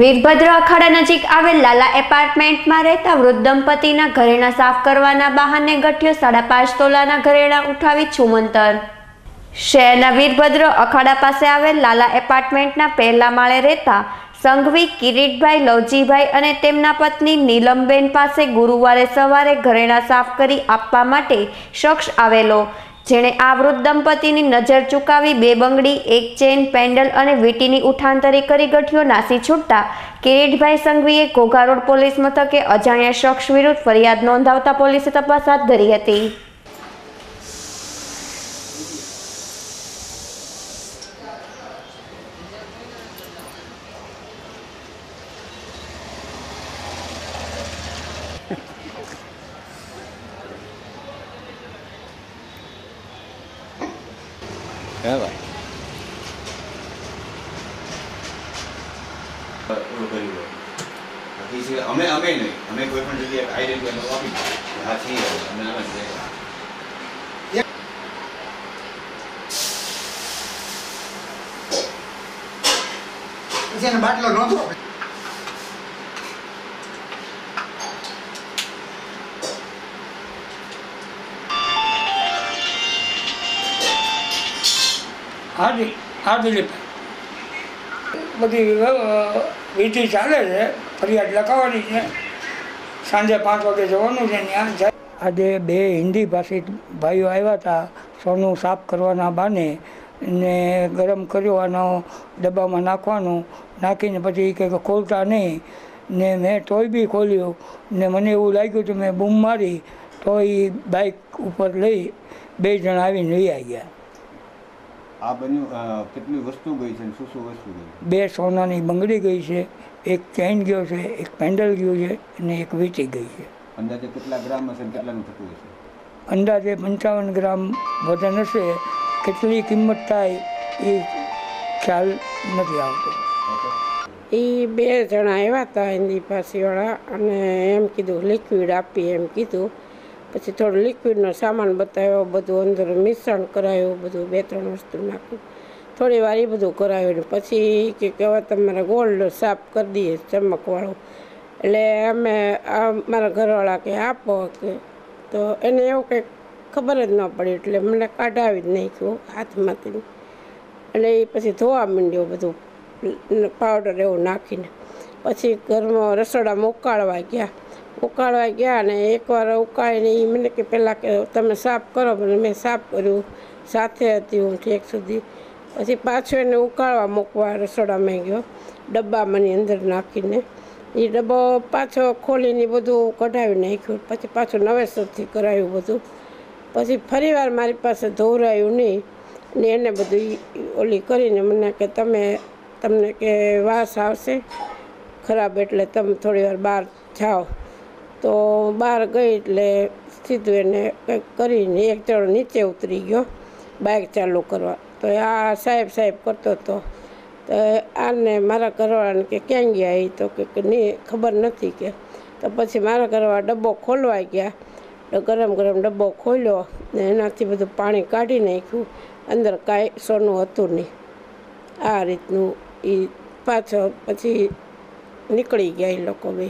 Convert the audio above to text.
વીરભદ્ર અખાડા નજીક આવેલ લાલા એપાર્ટમેન્ટમાં રહેતા વૃદ્ધ દંપતીના ઘરેણા સાફ કરવાના બહાને ગઠ્યો સાડા પાંચ તોલાના ઘરેણા ઉઠાવી છુમંતર. શહેરના વીરભદ્ર અખાડા પાસે આવેલ લાલા એપાર્ટમેન્ટના પહેલા માળે રહેતા સંઘવી કિરીટભાઈ લવજીભાઈ અને તેમના પત્ની નીલમબેન પાસે ગુરુવારે સવારે ઘરેણા સાફ કરી આપવા માટે શખ્સ આવેલો. જેણે આ વૃદ્ધ દંપતીની નજર ચૂકાવી બે બંગડી, એક ચેન, પેન્ડલ અને વીંટીની ઉઠાંતરી કરી ગઠિયો નાસી છૂટતા કિરીટભાઈ સંઘવીએ ઘોઘા રોડ પોલીસ મથકે અજાણ્યા શખ્સ વિરુદ્ધ ફરિયાદ નોંધાવતા પોલીસે તપાસ હાથ ધરી હતી. હે ભાઈ અમે અમે નહીં અમે કોઈ પણ જગ્યાએ આઈડેન્ટિટી આપી. હા છીએ અમે અમે આમ જ છીએ. એને બાટલો નહોતો હા દી હા દિલીપ બધી વિધિ ચાલે છે, ફરિયાદ લખાવવાની છે. સાંજે પાંચ વાગે જવાનું છે ત્યાં. આજે બે હિન્દી ભાષિક ભાઈઓ આવ્યા હતા, સોનું સાફ કરવાના બાને, ને ગરમ કરવાનો ડબ્બામાં નાખવાનું. નાખીને પછી કે ખોલતા નહીં. ને મેં તોય બી ખોલ્યું. ને મને એવું લાગ્યું કે મેં બૂમ મારી તો એ બાઇક ઉપર લઈ બે જણા આવીને લઈ આવી ગયા આ બન્યું કેટલી વસ્તુ ગઈ છે શું શું વસ્તુ ગઈ? બે સોનાની બંગડી ગઈ છે એક ચેન ગયો છે એક પેન્ડલ ગયું છે અને એક વીંટી ગઈ છે. અંદાજે કેટલા ગ્રામ હશે કેટલાનું થતું હશે? અંદાજે પંચાવન ગ્રામ વજન હશે. કેટલી કિંમત થાય એ ખ્યાલ નથી આવતો. એ બે જણા આવ્યા હતા હિન્દી ભાષીવાળા અને એમ કીધું લિક્વિડ આપી એમ કીધું. પછી થોડું લિક્વિડનો સામાન બતાવ્યો, બધું અંદર મિશ્રણ કરાયું, બધું બે ત્રણ વસ્તુ નાખ્યું થોડી વાર એ બધું કરાવ્યું ને પછી કે કહેવા હવે તમારે ગોલ્ડ સાફ કરી દઈએ ચમકવાળું. એટલે અમે મારા ઘરવાળા કે આપો કે, તો એને એવું કંઈક ખબર જ ન પડી એટલે મને કાઢાવી જ નાખ્યું હાથમાંથી. એટલે એ પછી ધોવા માંડ્યો બધું પાવડર એવું નાખીને. પછી ઘરમાં રસોડામાં ઉકાળવા ગયા. ઉકાળવા ગયા અને એકવાર ઉકાળીને એ મને કે પહેલાં કે તમે સાફ કરો પણ મેં સાફ કર્યું. સાથે હતી હું ઠેક સુધી. પછી પાછો એને ઉકાળવા મૂકવા રસોડામાં ગયો ડબ્બામાંની અંદર નાખીને. એ ડબ્બો પાછો ખોલીને બધું કઢાવી નાખ્યું. પછી પાછું નવેસરથી કરાયું બધું. પછી ફરીવાર મારી પાસે ધોવરાયું નહીં. ને એને બધું ઓલી કરીને મને કે તમે, તમને કે વાસ આવશે? ખરાબ એટલે તમે થોડી વાર બહાર જાઓ. તો બહાર ગઈ એટલે સીધું એને કંઈક કરીને એક જણો નીચે ઉતરી ગયો બાઇક ચાલુ કરવા. તો આ સાહેબ સાહેબ કરતો હતો. તો આને મારા ઘરવાળાને કે ક્યાં ગયા એ તો કે નહીં ખબર નથી કે. તો પછી મારા ઘરવાળા ડબ્બો ખોલવા ગયા. તો ગરમ ગરમ ડબ્બો ખોલ્યો ને એનાથી બધું પાણી કાઢી નાખ્યું. અંદર કાંઈ સોનું હતું નહીં. આ રીતનું એ પાછો પછી નીકળી ગયા એ લોકો બે.